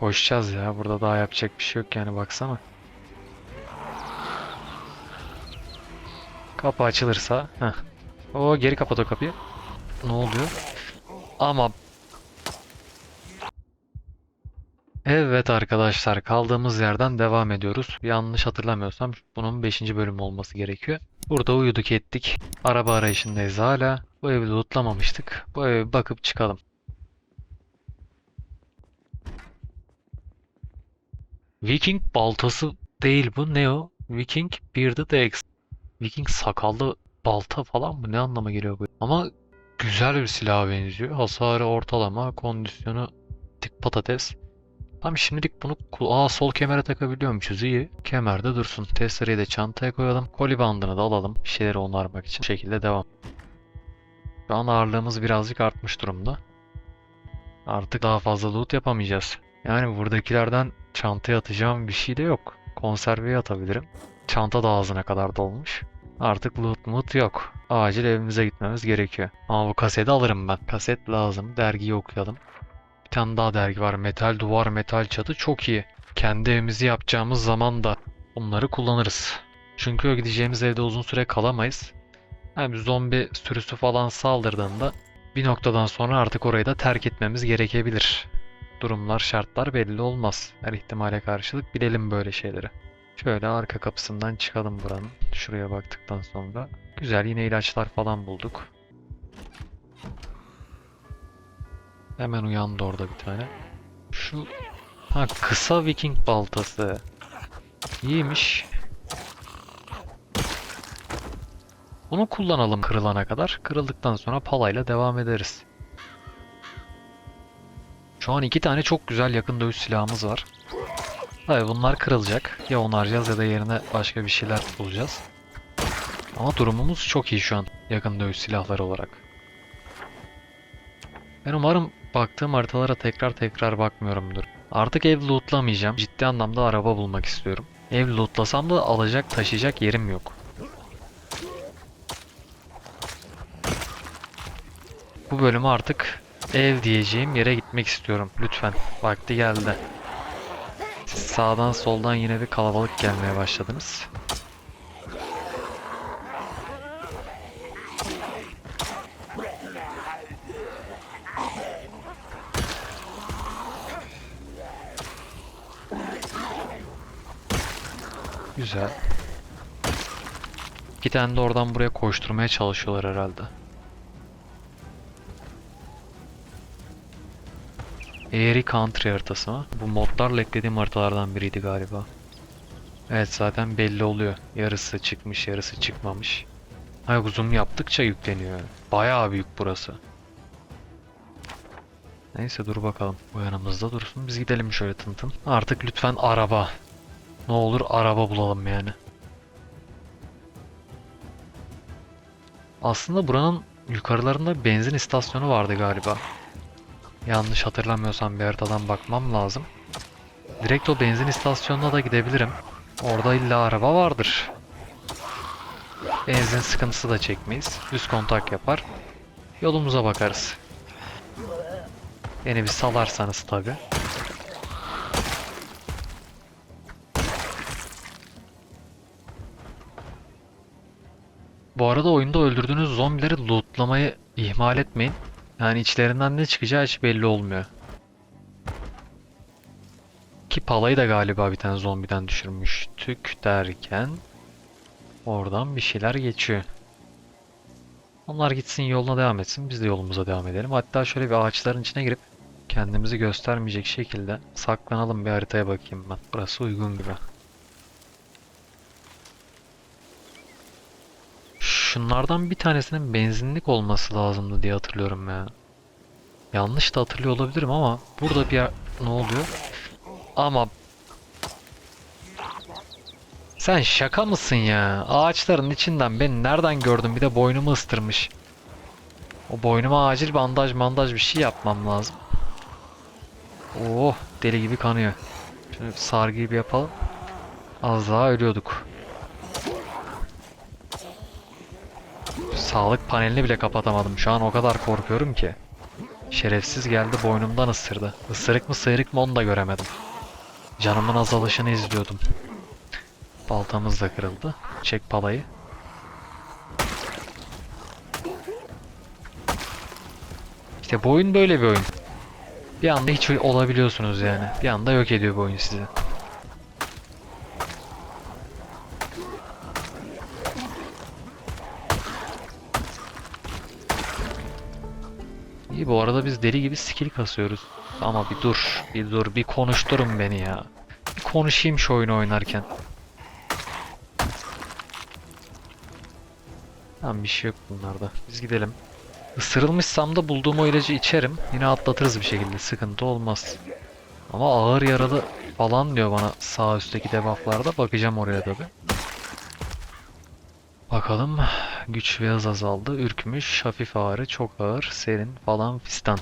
Koşacağız ya. Burada daha yapacak bir şey yok yani baksana. Kapı açılırsa. Heh. O geri kapat o kapıyı. Ne oluyor? Ama Evet arkadaşlar kaldığımız yerden devam ediyoruz. Yanlış hatırlamıyorsam bunun 5. bölümü olması gerekiyor. Burada uyuduk ettik. Araba arayışındayız hala. Bu evi lootlamamıştık. Bu eve bakıp çıkalım. Viking baltası değil bu. Ne o? Viking Bearded Axe. Viking sakallı balta falan mı? Ne anlama geliyor bu? Ama güzel bir silaha benziyor. Hasarı ortalama, kondisyonu tık patates. Tamam şimdilik bunu Aa sol kemere takabiliyormuşuz iyi. Kemerde dursun. Testereyi de çantaya koyalım. Koli bandını da alalım. Bir şeyleri onarmak için. Bu şekilde devam. Şu an ağırlığımız birazcık artmış durumda. Artık daha fazla loot yapamayacağız. Yani buradakilerden çantaya atacağım bir şey de yok. Konserveye atabilirim. Çanta da ağzına kadar dolmuş. Artık loot moot yok. Acil evimize gitmemiz gerekiyor. Ama bu kaseti alırım ben. Kaset lazım. Dergiyi okuyalım. Bir tane daha dergi var. Metal duvar, metal çatı çok iyi. Kendi evimizi yapacağımız zaman da bunları kullanırız. Çünkü gideceğimiz evde uzun süre kalamayız. Hem zombi sürüsü falan saldırdığında bir noktadan sonra artık orayı da terk etmemiz gerekebilir. Durumlar, şartlar belli olmaz. Her ihtimale karşılık bilelim böyle şeyleri. Şöyle arka kapısından çıkalım buranın. Şuraya baktıktan sonra. Güzel yine ilaçlar falan bulduk. Hemen uyandı orada bir tane. Şu ha kısa Viking baltası. İyiymiş. Bunu kullanalım kırılana kadar. Kırıldıktan sonra palayla devam ederiz. Şu an iki tane çok güzel yakın dövüş silahımız var. Tabii bunlar kırılacak. Ya onaracağız ya da yerine başka bir şeyler bulacağız. Ama durumumuz çok iyi şu an yakın dövüş silahları olarak. Ben umarım baktığım haritalara tekrar tekrar bakmıyorumdur. Artık ev lootlamayacağım. Ciddi anlamda araba bulmak istiyorum. Ev lootlasam da alacak taşıyacak yerim yok. Bu bölümü artık ev diyeceğim yere gitmek istiyorum. Lütfen. Vakti geldi. Sağdan soldan yine bir kalabalık gelmeye başladınız. Güzel. İki tane de oradan buraya koşturmaya çalışıyorlar herhalde. Airy Country haritası mı? Bu modlarla eklediğim haritalardan biriydi galiba. Evet zaten belli oluyor. Yarısı çıkmış, yarısı çıkmamış. Hayır zoom yaptıkça yükleniyor. Bayağı büyük burası. Neyse dur bakalım. Bu yanımızda dursun. Biz gidelim şöyle tın tın. Artık lütfen araba. Ne olur araba bulalım yani. Aslında buranın yukarılarında benzin istasyonu vardı galiba. Yanlış hatırlamıyorsam bir haritadan bakmam lazım. Direkt o benzin istasyonuna da gidebilirim. Orada illa araba vardır. Benzin sıkıntısı da çekmeyiz. Düz kontak yapar. Yolumuza bakarız. Beni bir salarsanız tabi. Bu arada oyunda öldürdüğünüz zombileri lootlamayı ihmal etmeyin. Yani içlerinden ne çıkacağı hiç belli olmuyor. Ki palayı da galiba bir tane zombiden düşürmüştük derken oradan bir şeyler geçiyor. Onlar gitsin yoluna devam etsin. Biz de yolumuza devam edelim. Hatta şöyle bir ağaçların içine girip kendimizi göstermeyecek şekilde saklanalım bir haritaya bakayım ben. Burası uygun gibi. Şunlardan bir tanesinin benzinlik olması lazımdı diye hatırlıyorum ya. Yanlış da hatırlıyor olabilirim ama burada bir yer... ne oluyor? Ama sen şaka mısın ya? Ağaçların içinden beni nereden gördün? Bir de boynumu ıstırmış. O boynuma acil bandaj bandaj bir şey yapmam lazım. Oh deli gibi kanıyor. Bir sargıyı bir yapalım. Az daha ölüyorduk. Sağlık panelini bile kapatamadım. Şu an o kadar korkuyorum ki. Şerefsiz geldi boynumdan ısırdı. Isırık mı sıyrık mı onu da göremedim. Canımın azalışını izliyordum. Baltamız da kırıldı. Çek palayı. İşte bu oyun böyle bir oyun. Bir anda hiç olabiliyorsunuz yani. Bir anda yok ediyor bu oyun sizi. Bu arada biz deli gibi skill kasıyoruz. Ama bir dur, bir dur, bir konuşturun beni ya. Bir konuşayım şu oyunu oynarken. Tamam bir şey yok bunlarda. Biz gidelim. Isırılmışsam da bulduğum o ilacı içerim. Yine atlatırız bir şekilde. Sıkıntı olmaz. Ama ağır yaralı falan diyor bana sağ üstteki debufflarda. Bakacağım oraya tabi. Bakalım. Güç ve hız azaldı. Ürkmüş, hafif ağrı, çok ağır, serin falan fistan.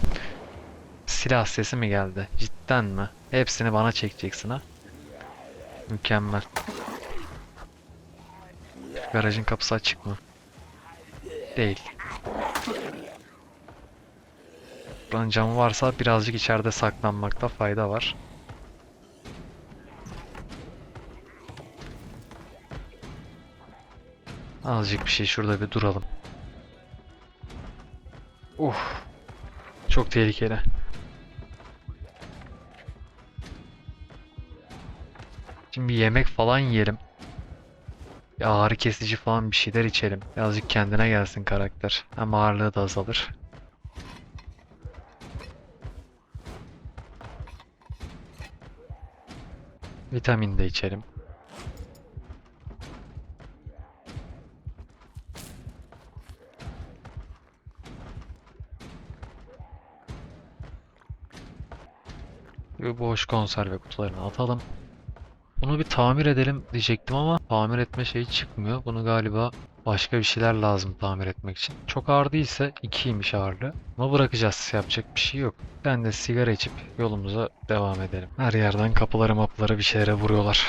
Silah sesi mi geldi? Cidden mi? Hepsini bana çekeceksin ha. Mükemmel. Garajın kapısı açık mı? Değil. Buranın camı varsa birazcık içeride saklanmakta fayda var. Azıcık bir şey şurada bir duralım. Uf. Çok tehlikeli. Şimdi yemek falan yiyelim. Bir ağrı kesici falan bir şeyler içelim. Birazcık kendine gelsin karakter. Hem ağırlığı da azalır. Vitamin de içelim. Boş konserve kutularını atalım. Bunu bir tamir edelim diyecektim ama tamir etme şeyi çıkmıyor. Bunu galiba başka bir şeyler lazım tamir etmek için. Çok ağır değilse 2'ymiş ağırlığı. Ama bırakacağız. Yapacak bir şey yok. Ben de sigara içip yolumuza devam edelim. Her yerden kapıları mapıları bir şeylere vuruyorlar.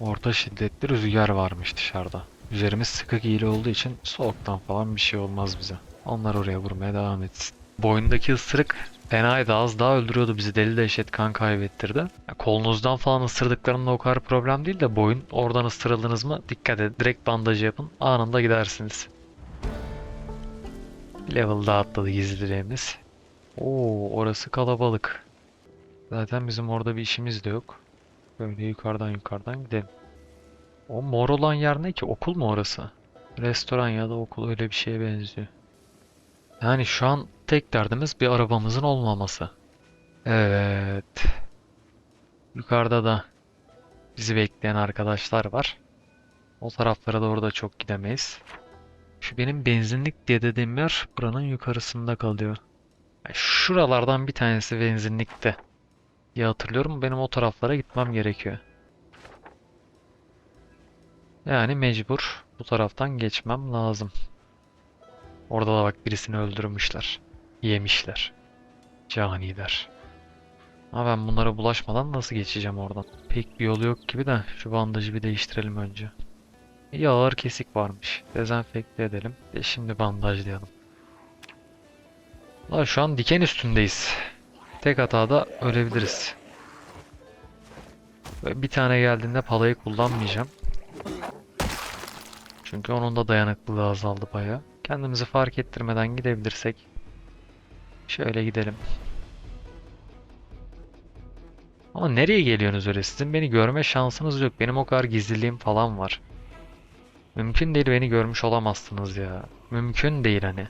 Orta şiddetli rüzgar varmış dışarıda. Üzerimiz sıkı giyili olduğu için soğuktan falan bir şey olmaz bize. Onlar oraya vurmaya devam etsin. Boyundaki ısırık fenaydı az daha öldürüyordu bizi deli dehşet kan kaybettirdi. Kolunuzdan falan ısırdıklarında o kadar problem değil de boyun oradan ısırıldınız mı dikkat edin direkt bandajı yapın anında gidersiniz. Level daha atladı gizliliğimiz. Oo orası kalabalık. Zaten bizim orada bir işimiz de yok. Böyle yukarıdan yukarıdan gidelim. O mor olan yer ne ki? Okul mu orası? Restoran ya da okul öyle bir şeye benziyor. Yani şu an tek derdimiz bir arabamızın olmaması. Evet. Yukarıda da bizi bekleyen arkadaşlar var. O taraflara doğru da çok gidemeyiz. Şu benim benzinlik diye dediğim yer buranın yukarısında kalıyor. Yani şuralardan bir tanesi benzinlikte diye hatırlıyorum. Benim o taraflara gitmem gerekiyor. Yani mecbur bu taraftan geçmem lazım. Orada da bak birisini öldürmüşler. Yemişler. Caniler. Ama ben bunlara bulaşmadan nasıl geçeceğim oradan? Pek bir yolu yok gibi de şu bandajı bir değiştirelim önce. İyi ağır kesik varmış. Dezenfekte edelim. Ve şimdi bandajlayalım. Ulan şu an diken üstündeyiz. Tek hatada ölebiliriz. Böyle bir tane geldiğinde palayı kullanmayacağım. Çünkü onun da dayanıklılığı azaldı baya. Kendimizi fark ettirmeden gidebilirsek. Şöyle gidelim. Ama nereye geliyorsunuz öyle? Sizin beni görme şansınız yok. Benim o kadar gizliliğim falan var. Mümkün değil beni görmüş olamazsınız ya. Mümkün değil hani.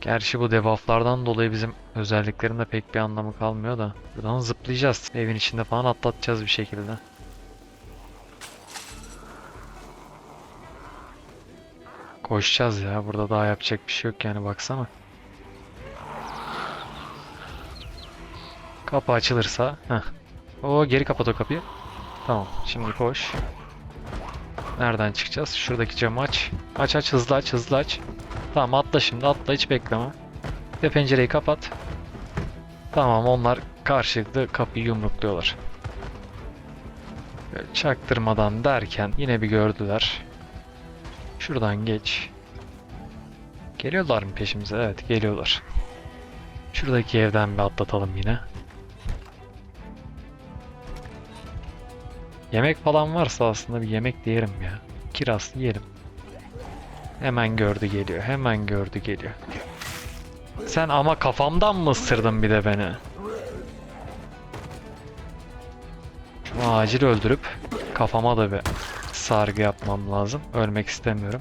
Gerçi bu debufflardan dolayı bizim özelliklerin de pek bir anlamı kalmıyor da. Buradan zıplayacağız. Evin içinde falan atlatacağız bir şekilde. Koşacağız ya. Burada daha yapacak bir şey yok yani baksana. Kapı açılırsa. Heh. O geri kapat o kapıyı. Tamam. Şimdi koş. Nereden çıkacağız? Şuradaki camı aç. Aç aç hızlı aç hızlı aç. Tamam atla şimdi atla hiç bekleme. Ve pencereyi kapat. Tamam onlar karşılıklı kapıyı yumrukluyorlar. Böyle çaktırmadan derken yine bir gördüler. Şuradan geç. Geliyorlar mı peşimize? Evet geliyorlar. Şuradaki evden bir atlatalım yine. Yemek falan varsa aslında bir yemek de yerim ya. Kirazlı yerim. Hemen gördü geliyor. Hemen gördü geliyor. Sen ama kafamdan mı ısırdın bir de beni? Şunu acil öldürüp kafama da bir sargı yapmam lazım. Ölmek istemiyorum.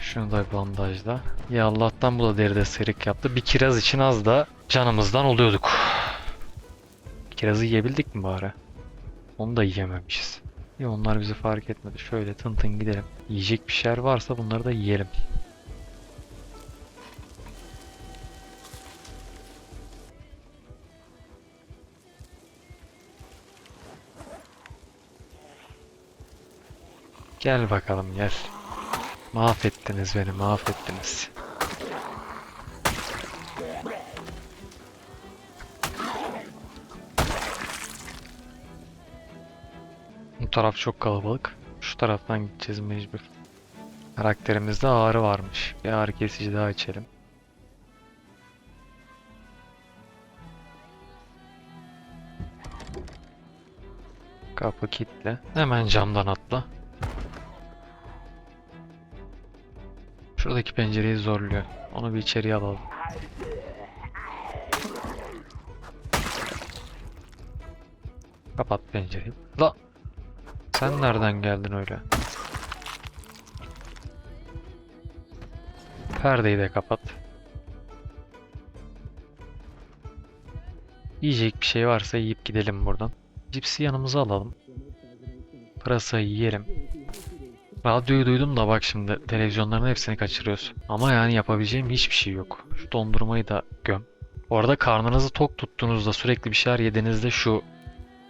Şunu da bandajla. Ya Allah'tan bu da deride sıyrık yaptı. Bir kiraz için az da canımızdan oluyorduk. Kirazı yiyebildik mi bari? Onu da yiyememişiz. Ya onlar bizi fark etmedi. Şöyle tın tın gidelim. Yiyecek bir şeyler varsa bunları da yiyelim. Gel bakalım gel. Mahvettiniz beni mahvettiniz. Taraf çok kalabalık. Şu taraftan gideceğiz mecbur. Karakterimizde ağrı varmış. Bir ağrı kesici daha içelim. Kapı kilitli. Hemen camdan atla. Şuradaki pencereyi zorluyor. Onu bir içeriye alalım. Kapat pencereyi. La! Sen nereden geldin öyle? Perdeyi de kapat. Yiyecek bir şey varsa yiyip gidelim buradan. Cipsi yanımıza alalım. Pırasayı yiyelim. Radyoyu duydum da bak şimdi televizyonların hepsini kaçırıyoruz. Ama yani yapabileceğim hiçbir şey yok. Şu dondurmayı da göm. Bu arada karnınızı tok tuttuğunuzda sürekli bir şeyler yediğinizde şu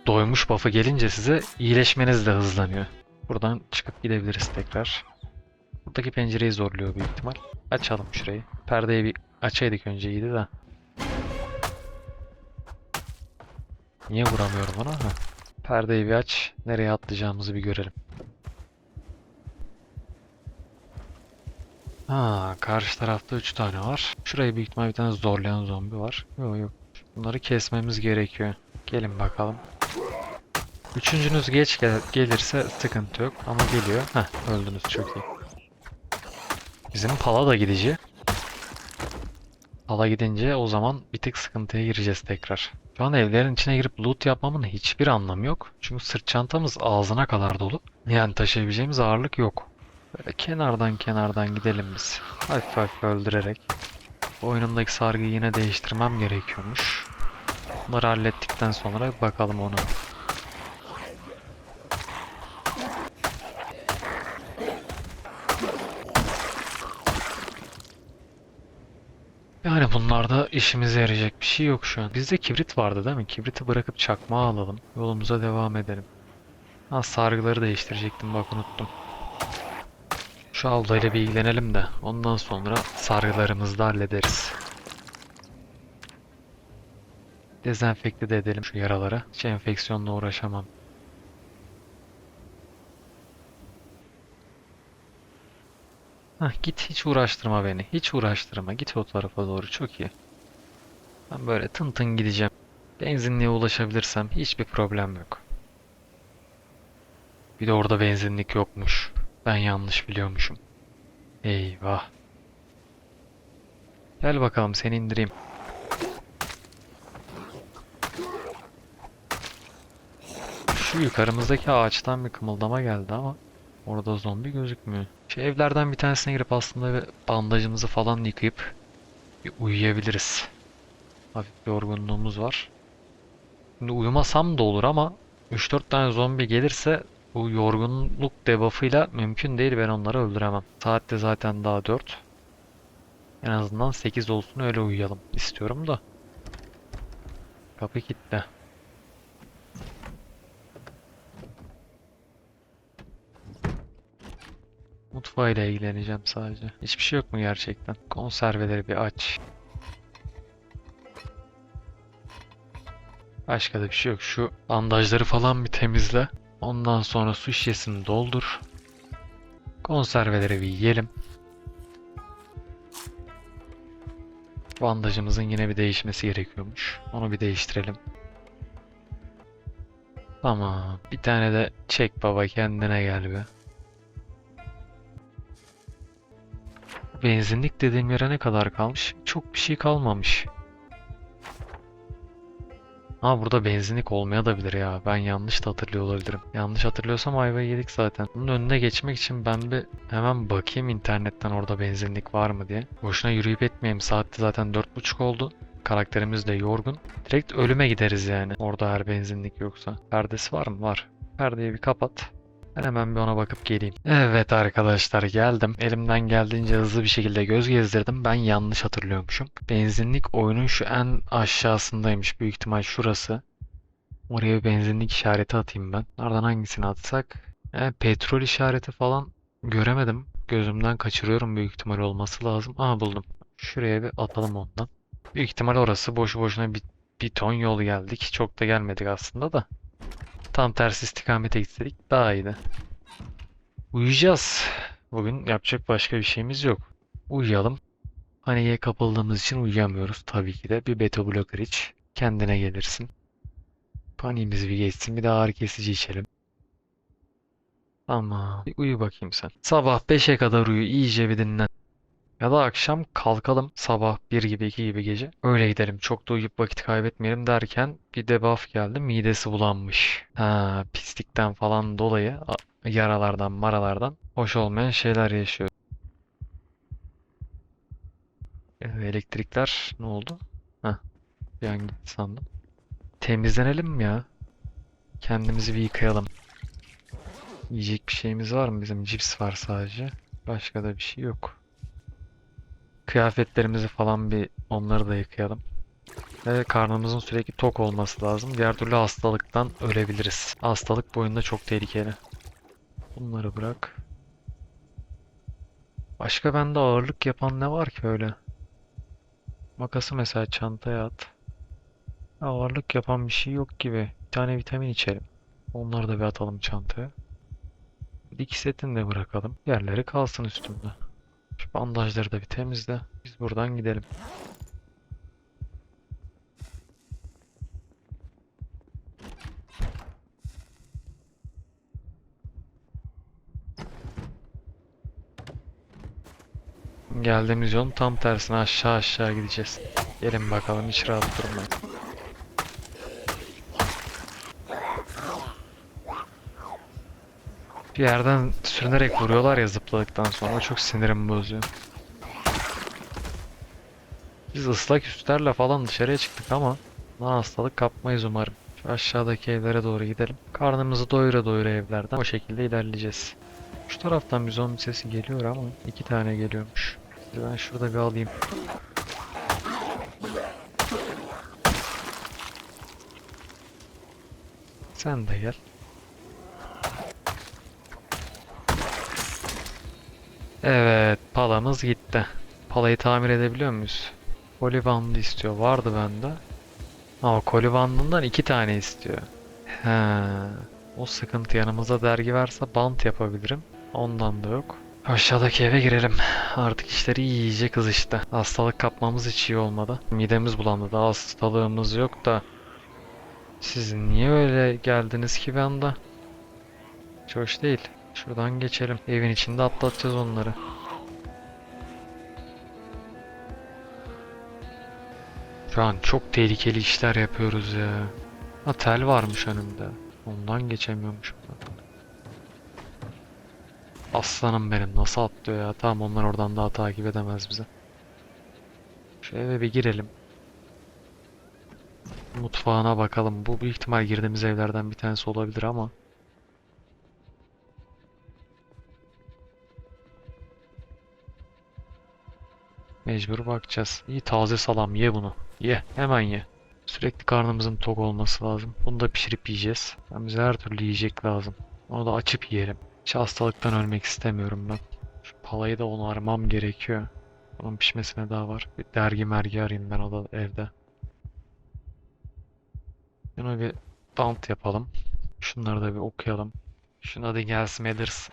doymuş buff'ı gelince size iyileşmeniz de hızlanıyor. Buradan çıkıp gidebiliriz tekrar. Buradaki pencereyi zorluyor büyük ihtimal. Açalım şurayı. Perdeyi bir açaydık önce iyiydi de. Niye vuramıyorum ona? Ha. Perdeyi bir aç. Nereye atlayacağımızı bir görelim. Ha, karşı tarafta 3 tane var. Şurayı büyük ihtimal bir tane zorlayan zombi var. Yok yok. Bunları kesmemiz gerekiyor. Gelin bakalım. Üçüncünüz geç gel- gelirse sıkıntı yok ama geliyor. Heh öldünüz çok iyi. Bizim pala da gidici. Pala gidince o zaman bir tık sıkıntıya gireceğiz tekrar. Şu an evlerin içine girip loot yapmamın hiçbir anlamı yok. Çünkü sırt çantamız ağzına kadar dolu. Yani taşıyabileceğimiz ağırlık yok. Böyle kenardan kenardan gidelim biz. Hafif hafif öldürerek. Oyunumdaki sargıyı yine değiştirmem gerekiyormuş. Bunları hallettikten sonra bakalım ona. Yani bunlarda işimize yarayacak bir şey yok şu an. Bizde kibrit vardı değil mi? Kibriti bırakıp çakmağı alalım. Yolumuza devam edelim. Ha sargıları değiştirecektim bak unuttum. Şu avlayla bir ilgilenelim de ondan sonra sargılarımızı da hallederiz. Dezenfekte de edelim şu yaraları. Hiç enfeksiyonla uğraşamam. Hah git hiç uğraştırma beni. Hiç uğraştırma. Git o tarafa doğru. Çok iyi. Ben böyle tın tın gideceğim. Benzinliğe ulaşabilirsem hiçbir problem yok. Bir de orada benzinlik yokmuş. Ben yanlış biliyormuşum. Eyvah. Gel bakalım seni indireyim. Şu yukarımızdaki ağaçtan bir kımıldama geldi ama orada zombi gözükmüyor. Şu evlerden bir tanesine girip aslında bandajımızı falan yıkayıp bir uyuyabiliriz. Hafif bir yorgunluğumuz var. Şimdi uyumasam da olur ama 3-4 tane zombi gelirse bu yorgunluk debuff'ıyla mümkün değil ben onları öldüremem. Saat de zaten daha 4. En azından 8 olsun öyle uyuyalım istiyorum da. Kapı kilitli. Mutfağıyla ilgileneceğim sadece. Hiçbir şey yok mu gerçekten? Konserveleri bir aç. Başka da bir şey yok. Şu bandajları falan bir temizle. Ondan sonra su şişesini doldur. Konserveleri bir yiyelim. Bandajımızın yine bir değişmesi gerekiyormuş. Onu bir değiştirelim. Tamam. Bir tane de çek baba kendine gel be. Benzinlik dediğim yere ne kadar kalmış? Çok bir şey kalmamış. Ha burada benzinlik olmayabilir ya. Ben yanlış da hatırlıyor olabilirim. Yanlış hatırlıyorsam ayvayı yedik zaten. Bunun önüne geçmek için ben bir hemen bakayım internetten orada benzinlik var mı diye. Boşuna yürüyüp etmeyeyim. Saatte zaten 4.30 oldu. Karakterimiz de yorgun. Direkt ölüme gideriz yani. Orada her benzinlik yoksa. Perdesi var mı? Var. Perdeyi bir kapat. Ben hemen bir ona bakıp geleyim. Evet arkadaşlar geldim. Elimden geldiğince hızlı bir şekilde göz gezdirdim. Ben yanlış hatırlıyormuşum. Benzinlik oyunun şu en aşağısındaymış. Büyük ihtimal şurası. Oraya bir benzinlik işareti atayım ben. Nereden hangisini atsak? E, petrol işareti falan göremedim. Gözümden kaçırıyorum büyük ihtimal olması lazım. Aha buldum. Şuraya bir atalım ondan. Büyük ihtimal orası. Boşu boşuna bir, bir ton yol geldik. Çok da gelmedik aslında da. Tam tersi istikamete gitseydik daha iyiydi. Uyuyacağız. Bugün yapacak başka bir şeyimiz yok. Uyuyalım. Paniğe kapıldığımız için uyuyamıyoruz tabii ki de. Bir beta blocker iç. Kendine gelirsin. Paniğimiz bir geçsin. Bir de ağrı kesici içelim. Tamam. Bir uyu bakayım sen. Sabah 5'e kadar uyu. iyice bir dinlen. Ya da akşam kalkalım sabah 1 gibi 2 gibi gece. Öyle gidelim. Çok da uyuyup vakit kaybetmeyelim derken bir debuff geldi. Midesi bulanmış. Ha, pislikten falan dolayı yaralardan maralardan hoş olmayan şeyler yaşıyor. Ee, Elektrikler ne oldu? Heh, bir an gitti sandım. Temizlenelim mi ya? Kendimizi bir yıkayalım. Yiyecek bir şeyimiz var mı? Bizim cips var sadece. Başka da bir şey yok. Kıyafetlerimizi falan bir onları da yıkayalım. Ve karnımızın sürekli tok olması lazım. Diğer türlü hastalıktan ölebiliriz. Hastalık boyunda çok tehlikeli. Bunları bırak. Başka bende ağırlık yapan ne var ki öyle? Makası mesela çantaya at. Ağırlık yapan bir şey yok gibi. Bir tane vitamin içelim. Onları da bir atalım çantaya. Dikiş setini de bırakalım. Yerleri kalsın üstümde. Şu bandajları da bir temizle. Biz buradan gidelim. Geldiğimiz yolun tam tersine aşağı aşağı gideceğiz. Gelin bakalım hiç rahat durmayın. Bir yerden sürünerek vuruyorlar ya zıpladıktan sonra çok sinirimi bozuyor. Biz ıslak üstlerle falan dışarıya çıktık ama daha hastalık kapmayız umarım. Şu aşağıdaki evlere doğru gidelim. Karnımızı doyura doyura evlerden o şekilde ilerleyeceğiz. Şu taraftan bir zombi sesi geliyor ama iki tane geliyormuş. Ben şurada bir alayım. Sen de gel. Evet, palamız gitti. Palayı tamir edebiliyor muyuz? Koli bandı istiyor. Vardı bende. Ama koli bandından iki tane istiyor. He. O sıkıntı yanımıza dergi varsa bant yapabilirim. Ondan da yok. Aşağıdaki eve girelim. Artık işleri iyice kızıştı. Hastalık kapmamız hiç iyi olmadı. Midemiz bulandı. Daha hastalığımız yok da. Siz niye öyle geldiniz ki anda? Hiç hoş değil. Şuradan geçelim. Evin içinde atlatacağız onları. Şu an çok tehlikeli işler yapıyoruz ya. Ha tel varmış önümde. Ondan geçemiyormuş. Aslanım benim nasıl atlıyor ya. Tamam onlar oradan daha takip edemez bize. Şu eve bir girelim. Mutfağına bakalım. Bu büyük ihtimal girdiğimiz evlerden bir tanesi olabilir ama. Mecbur bakacağız. İyi taze salam ye bunu. Ye hemen ye. Sürekli karnımızın tok olması lazım. Bunu da pişirip yiyeceğiz. Yani bize her türlü yiyecek lazım. Onu da açıp yiyelim. Hiç hastalıktan ölmek istemiyorum ben. Şu palayı da onarmam gerekiyor. Onun pişmesine daha var. Bir dergi mergi arayayım ben o da evde. Şunu bir bant yapalım. Şunları da bir okuyalım. Şuna da Gels Matters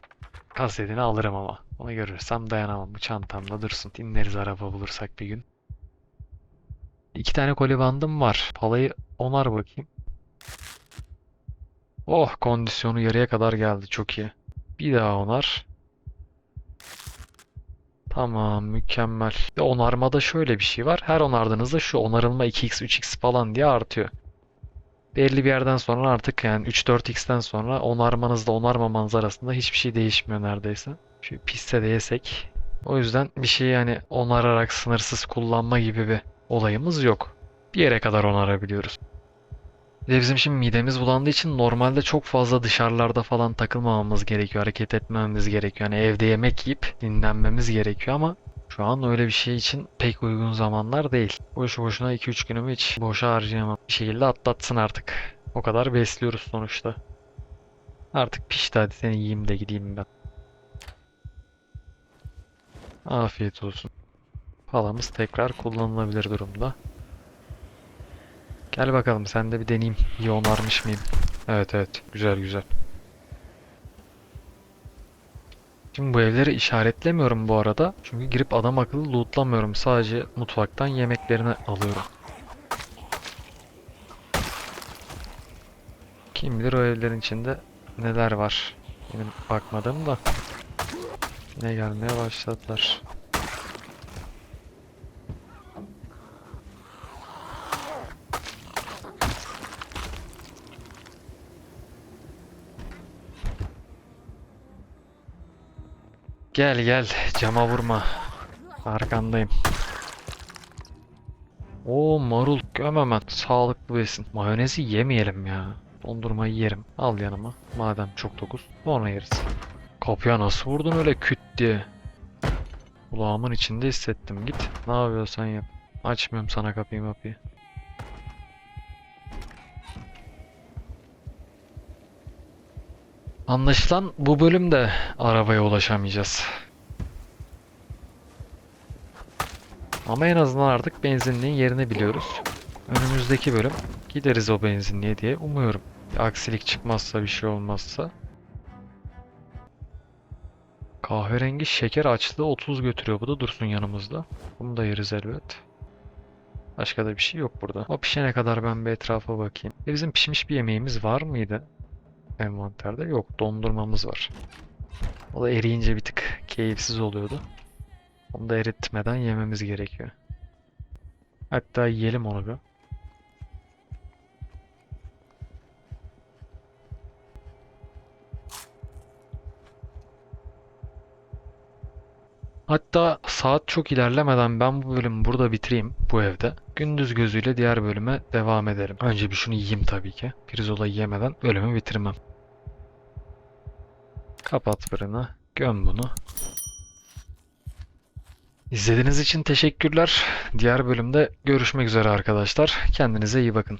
kasetini alırım ama. Onu görürsem dayanamam. Bu çantamda dursun. Dinleriz araba bulursak bir gün. İki tane koli bandım var. Palayı onar bakayım. Oh kondisyonu yarıya kadar geldi. Çok iyi. Bir daha onar. Tamam mükemmel. Ve onarmada şöyle bir şey var. Her onardığınızda şu onarılma 2x 3x falan diye artıyor. Belli bir yerden sonra artık yani 3-4x'ten sonra onarmanızla onarmamanız arasında hiçbir şey değişmiyor neredeyse. Şu piste de yesek. O yüzden bir şeyi yani onararak sınırsız kullanma gibi bir olayımız yok. Bir yere kadar onarabiliyoruz. Bir de bizim şimdi midemiz bulandığı için normalde çok fazla dışarılarda falan takılmamamız gerekiyor. Hareket etmememiz gerekiyor. Yani evde yemek yiyip dinlenmemiz gerekiyor ama şu an öyle bir şey için pek uygun zamanlar değil. Boşu boşuna 2-3 günümü hiç boşa harcayamam. Bir şekilde atlatsın artık. O kadar besliyoruz sonuçta. Artık pişti hadi seni yiyeyim de gideyim ben. Afiyet olsun. Palamız tekrar kullanılabilir durumda. Gel bakalım sen de bir deneyeyim. İyi onarmış mıyım? Evet evet. Güzel güzel. Şimdi bu evleri işaretlemiyorum bu arada. Çünkü girip adam akıllı lootlamıyorum. Sadece mutfaktan yemeklerini alıyorum. Kim bilir o evlerin içinde neler var. Benim bakmadığım da. Yine gelmeye başladılar. Gel gel cama vurma. Arkandayım. O marul hemen. Sağlıklı besin. Mayonezi yemeyelim ya. Dondurmayı yerim. Al yanıma. Madem çok dokuz. Sonra yeriz. Kapıya nasıl vurdun öyle küt diye. Kulağımın içinde hissettim. Git. Ne yapıyorsan yap. Açmıyorum sana kapıyı mapıyı. Anlaşılan bu bölümde arabaya ulaşamayacağız. Ama en azından artık benzinliğin yerini biliyoruz. Önümüzdeki bölüm gideriz o benzinliğe diye umuyorum. Bir aksilik çıkmazsa bir şey olmazsa. Kahverengi şeker açlığı 30 götürüyor. Bu da dursun yanımızda. Bunu da yeriz elbet. Başka da bir şey yok burada. O pişene kadar ben bir etrafa bakayım. E bizim pişmiş bir yemeğimiz var mıydı? Envanterde yok. Dondurmamız var. O da eriyince bir tık keyifsiz oluyordu. Onu da eritmeden yememiz gerekiyor. Hatta yiyelim onu bir. Hatta saat çok ilerlemeden ben bu bölümü burada bitireyim bu evde. Gündüz gözüyle diğer bölüme devam ederim. Önce bir şunu yiyeyim tabii ki. Pirzola yemeden bölümü bitirmem. Kapat fırını. Göm bunu. İzlediğiniz için teşekkürler. Diğer bölümde görüşmek üzere arkadaşlar. Kendinize iyi bakın.